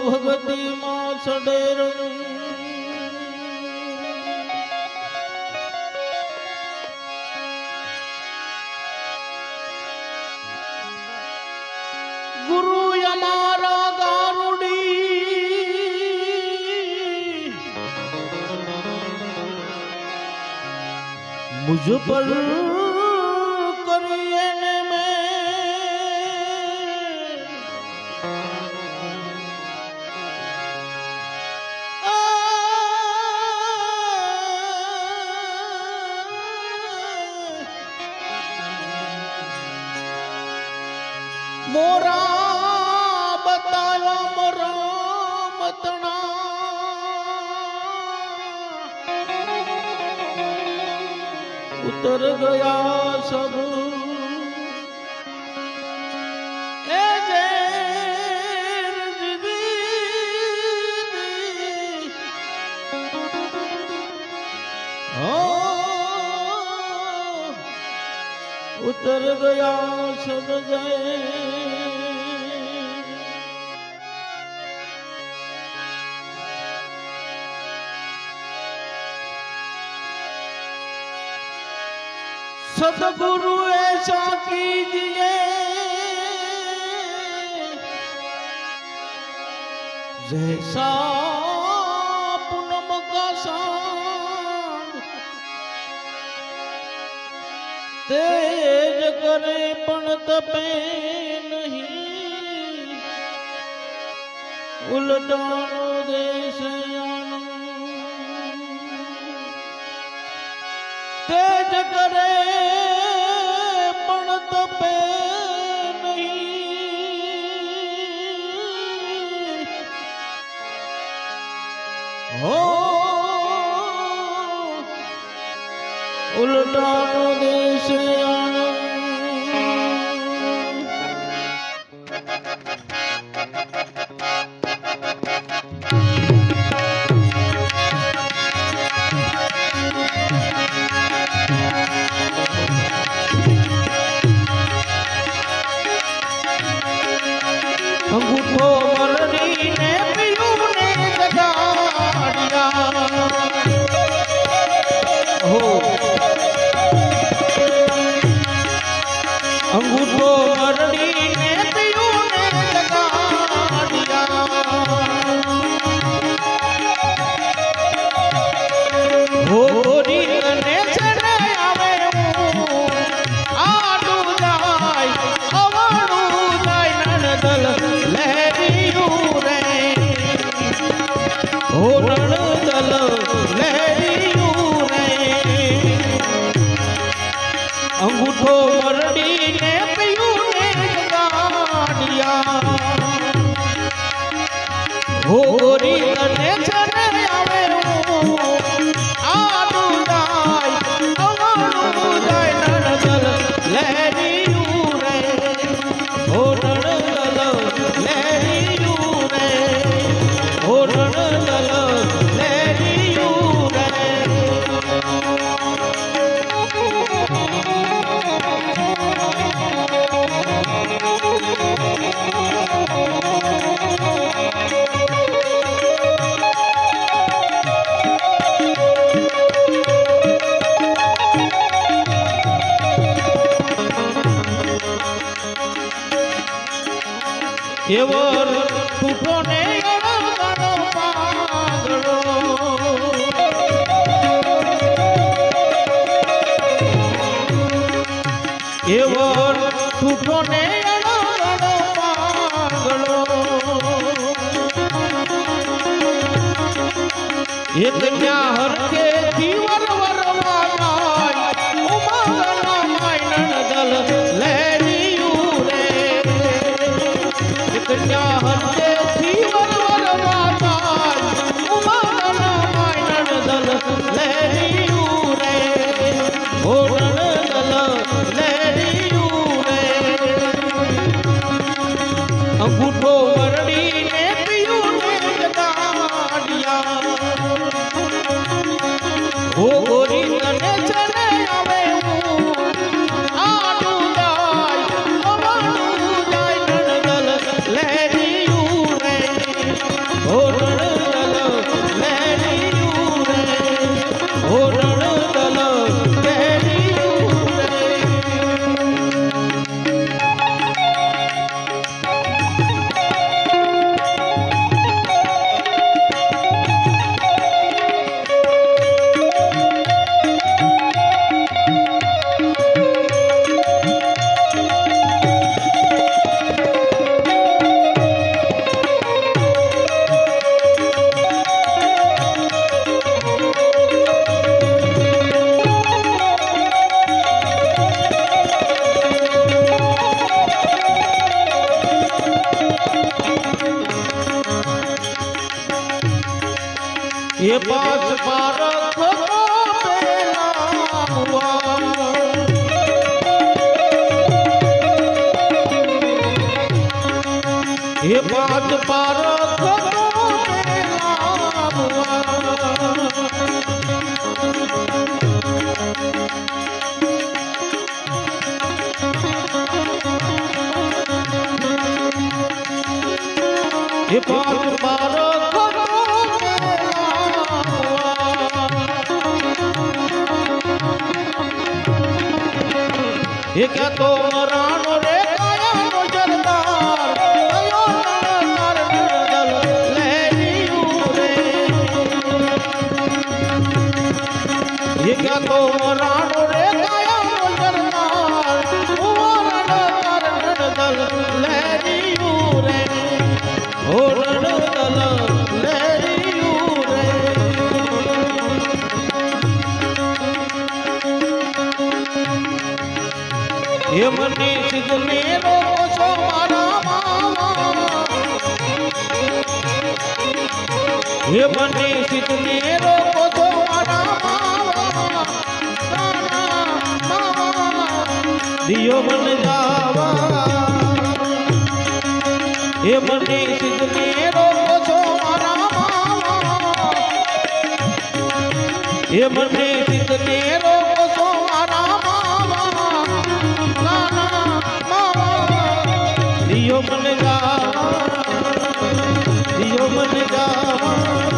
તો ભગતીમાં સડેર ગુરુ અમારા ગારુડી મુझ પર મોરા બતાવ્યા મોરા મતણા. ઉતર ગયા સબ. એ હો. ઉતર ગયા સબ સદગુરુ એ ચોકી દિયે જૈસા પૂનમ કા સાંગ તેજ કરે પણ તપે નહીં. ઉલટાનો દેશ આનંદ તેજ કરે પણ તપે નહીં. હો ઉલટાનો દેશ कल्याण क्या तो मर હે મને સિદ્ધને રોકો છો દિયો મન જાવા હે મને સિદ્ધને રોકો છો મારા હે મને મન જાવા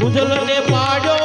ગુજલ ને પાડો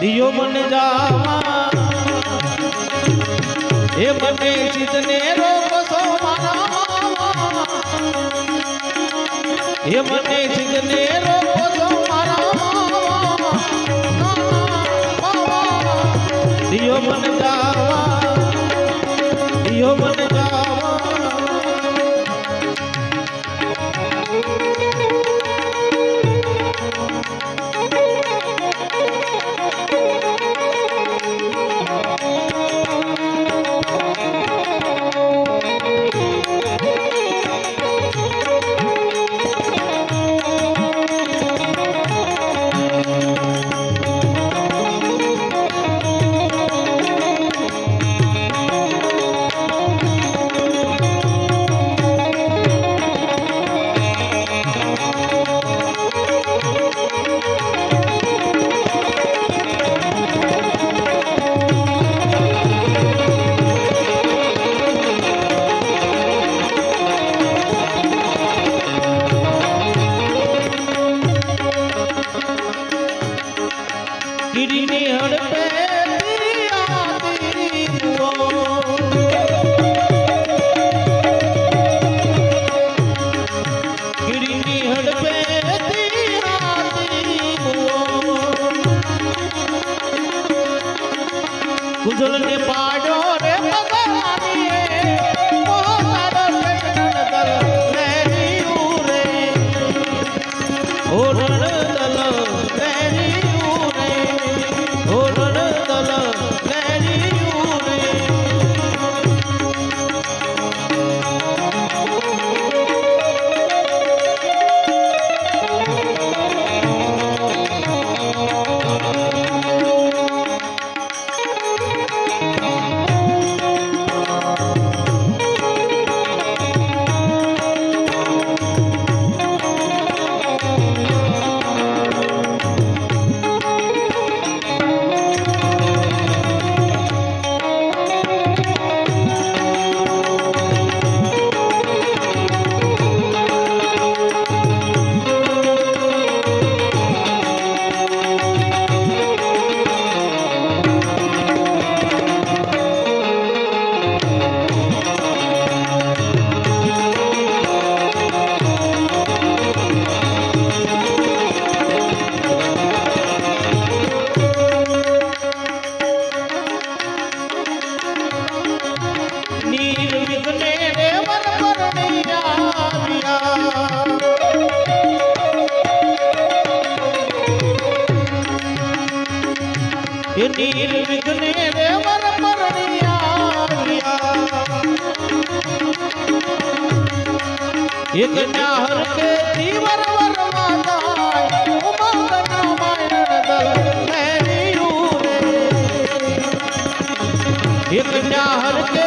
દિયો બન જામા હે મને ચિતને રોકશો મારા. હે મને ચિતને રોકશો મારા. દિયો એક ડાહર કે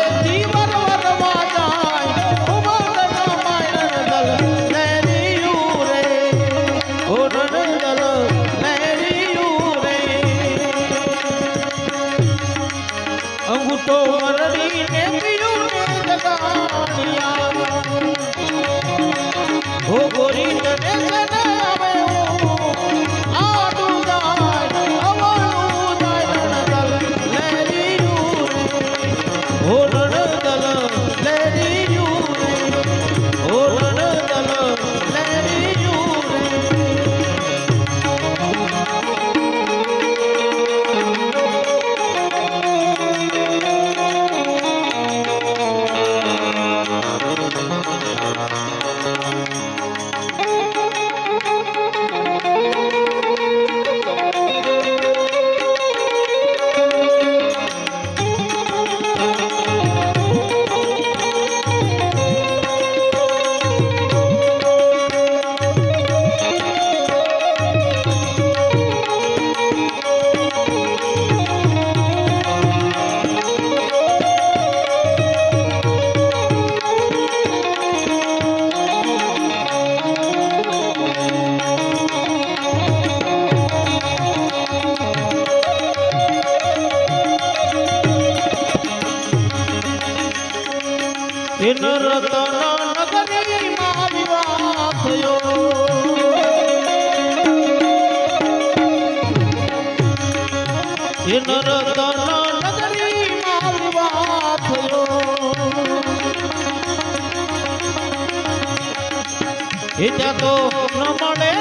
এটা তো নমনে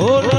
Oh,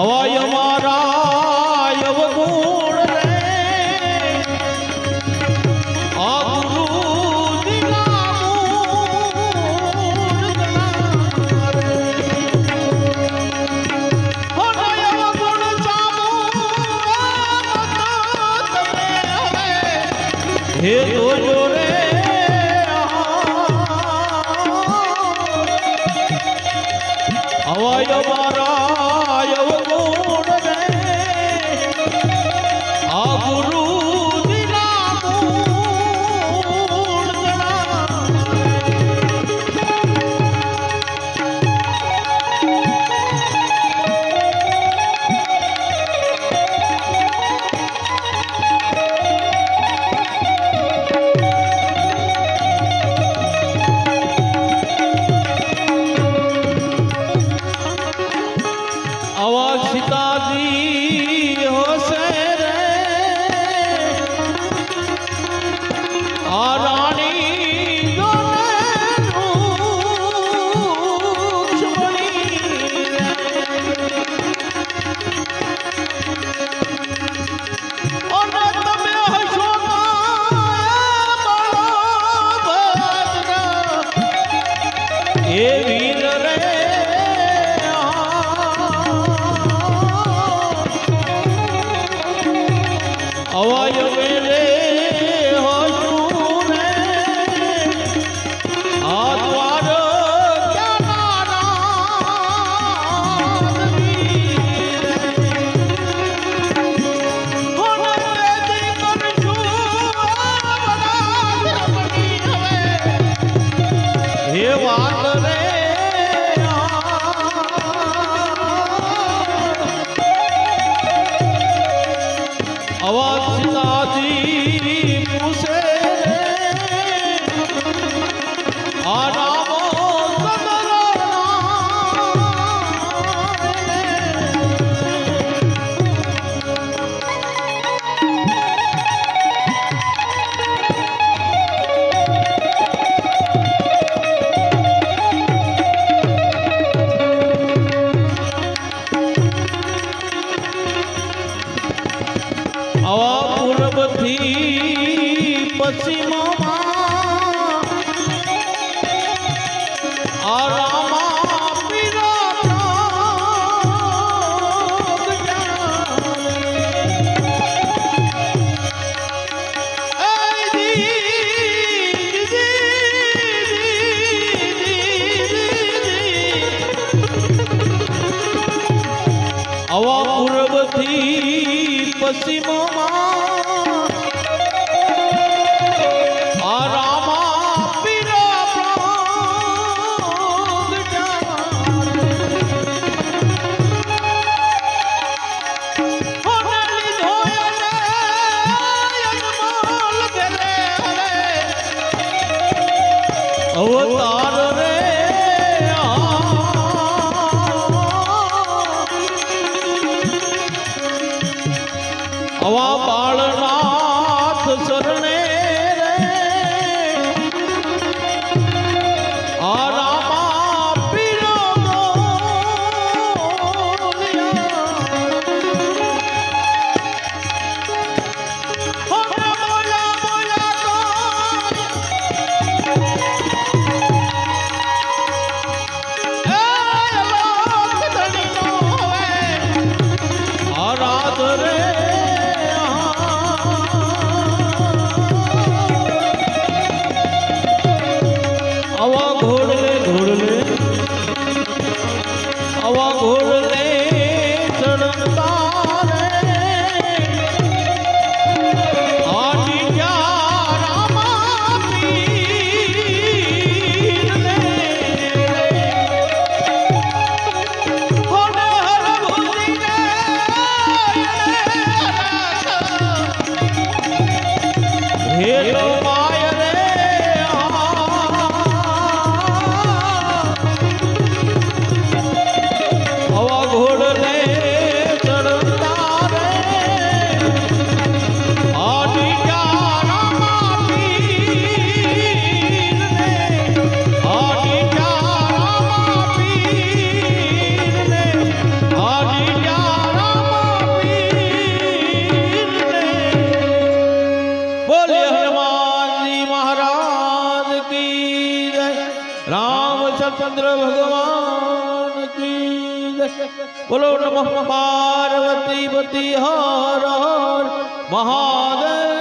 અવાય મારા বলো নম পার্বতী হর হর মহাদেব